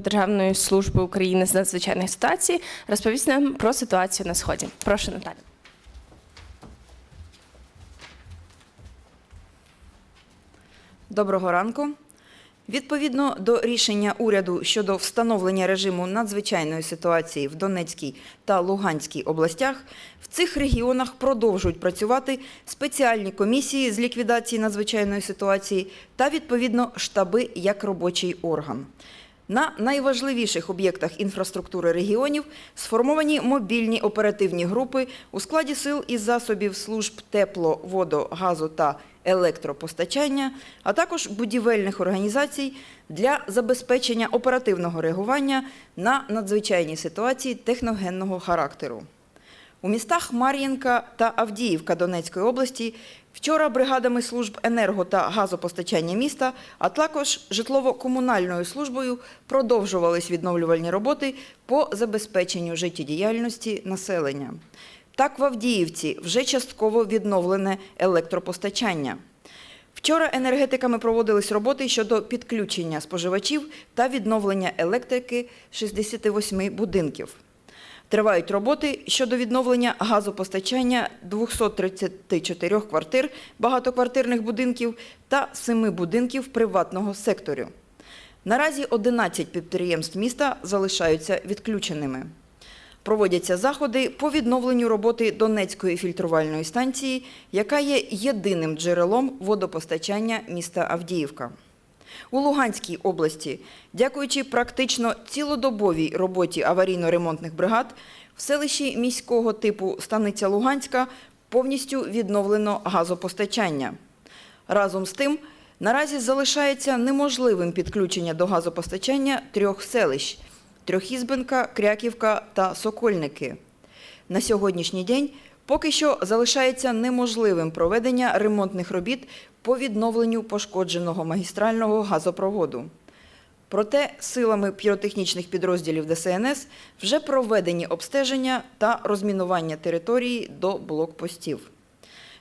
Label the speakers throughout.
Speaker 1: Державної служби України з надзвичайних ситуацій розповість нам про ситуацію на сході. Прошу Наталя.
Speaker 2: Доброго ранку. Відповідно до рішення уряду щодо встановлення режиму надзвичайної ситуації в Донецькій та Луганській областях, в цих регіонах продовжують працювати спеціальні комісії з ліквідації надзвичайної ситуації та відповідно штаби як робочий орган. На найважливіших об'єктах інфраструктури регіонів сформовані мобільні оперативні групи у складі сил і засобів служб тепло, водо, газу та електропостачання, а також будівельних організацій для забезпечення оперативного реагування на надзвичайні ситуації техногенного характеру. У містах Мар'їнка та Авдіївка Донецької області вчора бригадами служб енерго та газопостачання міста, а також житлово-комунальною службою продовжувались відновлювальні роботи по забезпеченню життєдіяльності населення. Так, в Авдіївці вже частково відновлене електропостачання. Вчора енергетиками проводились роботи щодо підключення споживачів та відновлення електрики 68 будинків. Тривають роботи щодо відновлення газопостачання 234 квартир багатоквартирних будинків та 7 будинків приватного сектору. Наразі 11 підприємств міста залишаються відключеними. Проводяться заходи по відновленню роботи Донецької фільтрувальної станції, яка є єдиним джерелом водопостачання міста Авдіївка. У Луганській області, дякуючи практично цілодобовій роботі аварійно-ремонтних бригад, в селищі міського типу Станиця Луганська повністю відновлено газопостачання. Разом з тим, наразі залишається неможливим підключення до газопостачання трьох селищ – Трьохізбенка, Кряківка та Сокольники. На сьогоднішній день поки що залишається неможливим проведення ремонтних робіт по відновленню пошкодженого магістрального газопроводу. Проте силами піротехнічних підрозділів ДСНС вже проведені обстеження та розмінування території до блокпостів.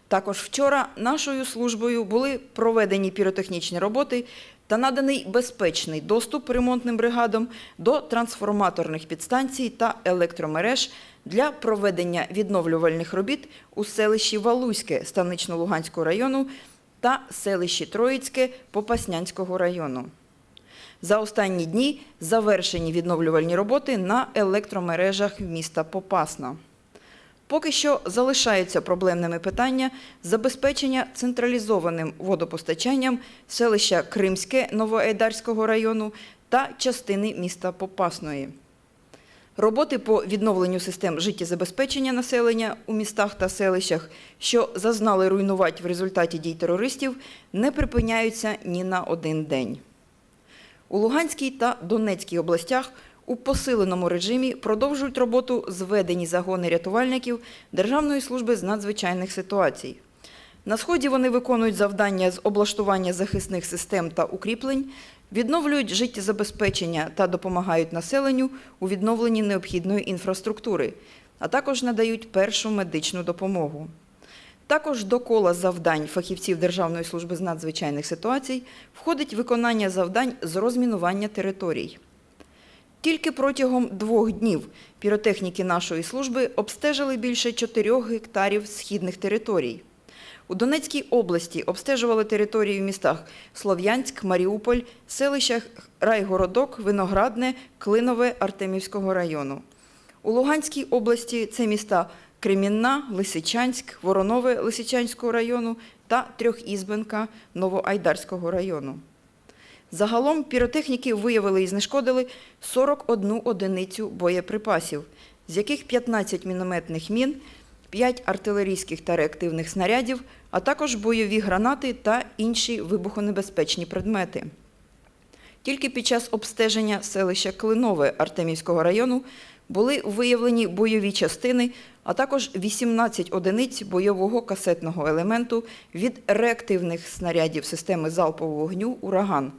Speaker 2: Також вчора нашою службою були проведені піротехнічні роботи та наданий безпечний доступ ремонтним бригадам до трансформаторних підстанцій та електромереж для проведення відновлювальних робіт у селищі Валуське Станично-Луганського району та селищі Троїцьке Попаснянського району. За останні дні завершені відновлювальні роботи на електромережах міста Попасна. Поки що залишаються проблемними питання забезпечення централізованим водопостачанням селища Кримське Новоайдарського району та частини міста Попасної. Роботи по відновленню систем життєзабезпечення населення у містах та селищах, що зазнали руйнувати в результаті дій терористів, не припиняються ні на один день. У Луганській та Донецькій областях у посиленому режимі продовжують роботу зведені загони рятувальників Державної служби з надзвичайних ситуацій. На сході вони виконують завдання з облаштування захисних систем та укріплень, відновлюють життєзабезпечення та допомагають населенню у відновленні необхідної інфраструктури, а також надають першу медичну допомогу. Також до кола завдань фахівців Державної служби з надзвичайних ситуацій входить виконання завдань з розмінування територій. Тільки протягом двох днів піротехніки нашої служби обстежили більше 4 гектарів східних територій. У Донецькій області обстежували території в містах Слов'янськ, Маріуполь, селищах Райгородок, Виноградне, Клинове Артемівського району. У Луганській області це міста Кремінна, Лисичанськ, Воронове Лисичанського району та Трьохізбенка Новоайдарського району. Загалом піротехніки виявили і знешкодили 41 одиницю боєприпасів, з яких 15 мінометних мін, 5 артилерійських та реактивних снарядів, а також бойові гранати та інші вибухонебезпечні предмети. Тільки під час обстеження селища Клинове Артемівського району були виявлені бойові частини, а також 18 одиниць бойового касетного елементу від реактивних снарядів системи залпового вогню «Ураган».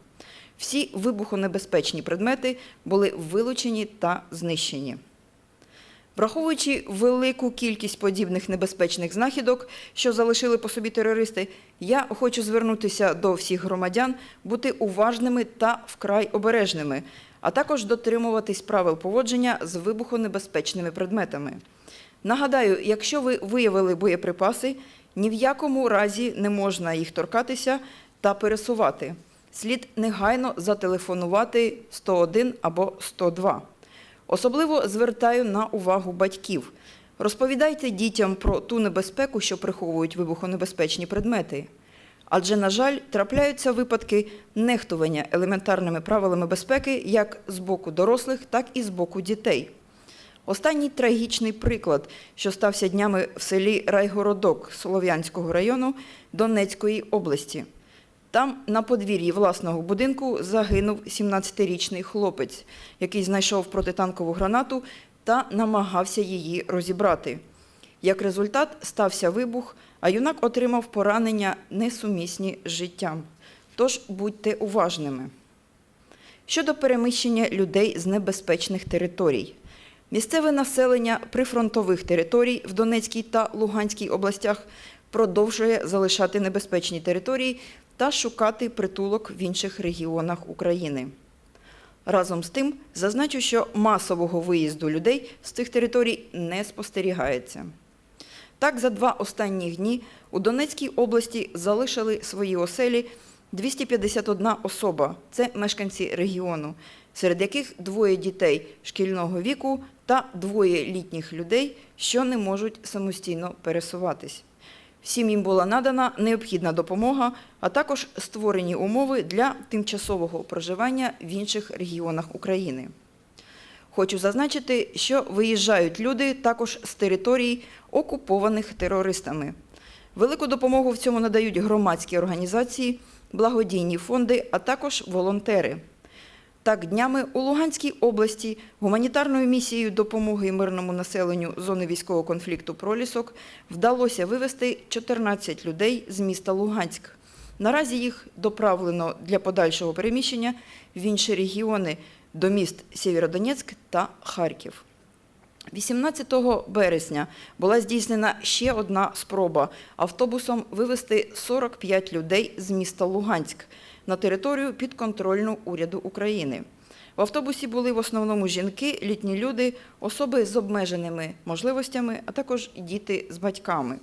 Speaker 2: Всі вибухонебезпечні предмети були вилучені та знищені. Враховуючи велику кількість подібних небезпечних знахідок, що залишили по собі терористи, я хочу звернутися до всіх громадян бути уважними та вкрай обережними, а також дотримуватись правил поводження з вибухонебезпечними предметами. Нагадаю, якщо ви виявили боєприпаси, ні в якому разі не можна їх торкатися та пересувати. Слід негайно зателефонувати 101 або 102. Особливо звертаю на увагу батьків. Розповідайте дітям про ту небезпеку, що приховують вибухонебезпечні предмети. Адже, на жаль, трапляються випадки нехтування елементарними правилами безпеки як з боку дорослих, так і з боку дітей. Останній трагічний приклад, що стався днями в селі Райгородок Солов'янського району Донецької області. Там на подвір'ї власного будинку загинув 17-річний хлопець, який знайшов протитанкову гранату та намагався її розібрати. Як результат, стався вибух, а юнак отримав поранення несумісні з життям. Тож будьте уважними. Щодо переміщення людей з небезпечних територій. Місцеве населення прифронтових територій в Донецькій та Луганській областях продовжує залишати небезпечні території та шукати притулок в інших регіонах України. Разом з тим, зазначу, що масового виїзду людей з цих територій не спостерігається. Так, за два останні дні у Донецькій області залишили свої оселі 251 особа. Це мешканці регіону, серед яких двоє дітей шкільного віку та двоє літніх людей, що не можуть самостійно пересуватись. Всім їм була надана необхідна допомога, а також створені умови для тимчасового проживання в інших регіонах України. Хочу зазначити, що виїжджають люди також з територій, окупованих терористами. Велику допомогу в цьому надають громадські організації, благодійні фонди, а також волонтери. Так, днями у Луганській області гуманітарною місією допомоги мирному населенню зони військового конфлікту Пролісок вдалося вивезти 14 людей з міста Луганськ. Наразі їх доправлено для подальшого переміщення в інші регіони до міст Сєвєродонецьк та Харків. 18 березня була здійснена ще одна спроба автобусом вивезти 45 людей з міста Луганськ на територію підконтрольну уряду України. В автобусі були в основному жінки, літні люди, особи з обмеженими можливостями, а також діти з батьками.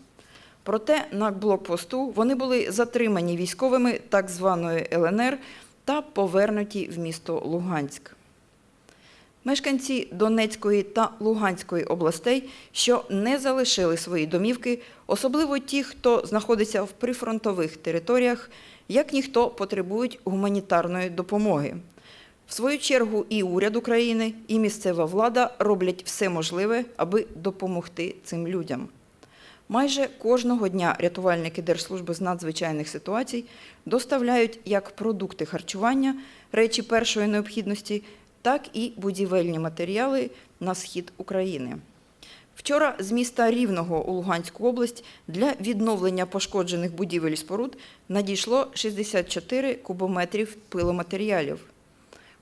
Speaker 2: Проте на блокпосту вони були затримані військовими так званої ЛНР та повернуті в місто Луганськ. Мешканці Донецької та Луганської областей, що не залишили свої домівки, особливо ті, хто знаходиться в прифронтових територіях, як ніхто потребують гуманітарної допомоги. В свою чергу і уряд України, і місцева влада роблять все можливе, аби допомогти цим людям. Майже кожного дня рятувальники Держслужби з надзвичайних ситуацій доставляють як продукти харчування, речі першої необхідності, так і будівельні матеріали на схід України. Вчора з міста Рівного у Луганську область для відновлення пошкоджених будівель споруд надійшло 64 кубометрів пиломатеріалів.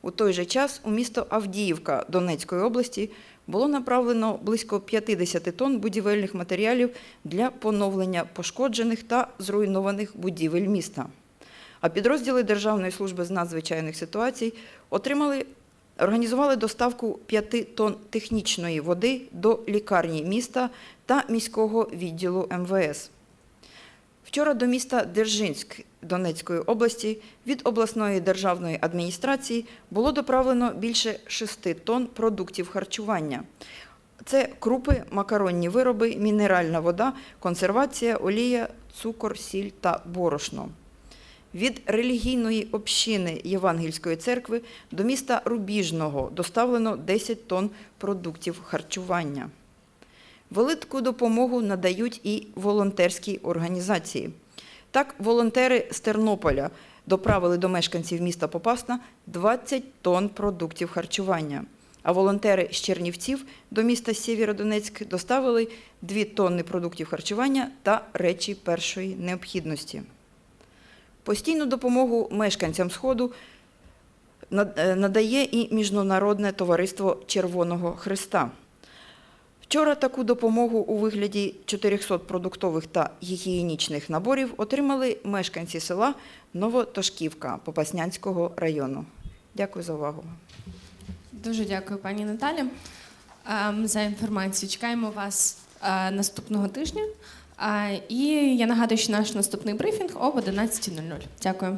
Speaker 2: У той же час у місто Авдіївка Донецької області було направлено близько 50 тонн будівельних матеріалів для поновлення пошкоджених та зруйнованих будівель міста. А підрозділи Державної служби з надзвичайних ситуацій отримали Організували доставку 5 тонн технічної води до лікарні міста та міського відділу МВС. Вчора до міста Держинськ Донецької області від обласної державної адміністрації було доправлено більше 6 тонн продуктів харчування. Це крупи, макаронні вироби, мінеральна вода, консервація, олія, цукор, сіль та борошно. Від релігійної общини Євангельської церкви до міста Рубіжного доставлено 10 тонн продуктів харчування. Велику допомогу надають і волонтерські організації. Так, волонтери з Тернополя доправили до мешканців міста Попасна 20 тонн продуктів харчування. А волонтери з Чернівців до міста Сєвєродонецьк доставили 2 тонни продуктів харчування та речі першої необхідності. Постійну допомогу мешканцям Сходу е, надає і Міжнародне товариство Червоного Христа. Вчора таку допомогу у вигляді 400 продуктових та гігієнічних наборів отримали мешканці села Новотошківка Попаснянського району. Дякую за увагу.
Speaker 3: Дуже дякую, пані Наталі, ем, за інформацію. Чекаємо вас е, наступного тижня. І я нагадую, що наш наступний брифінг об 11.00. Дякую.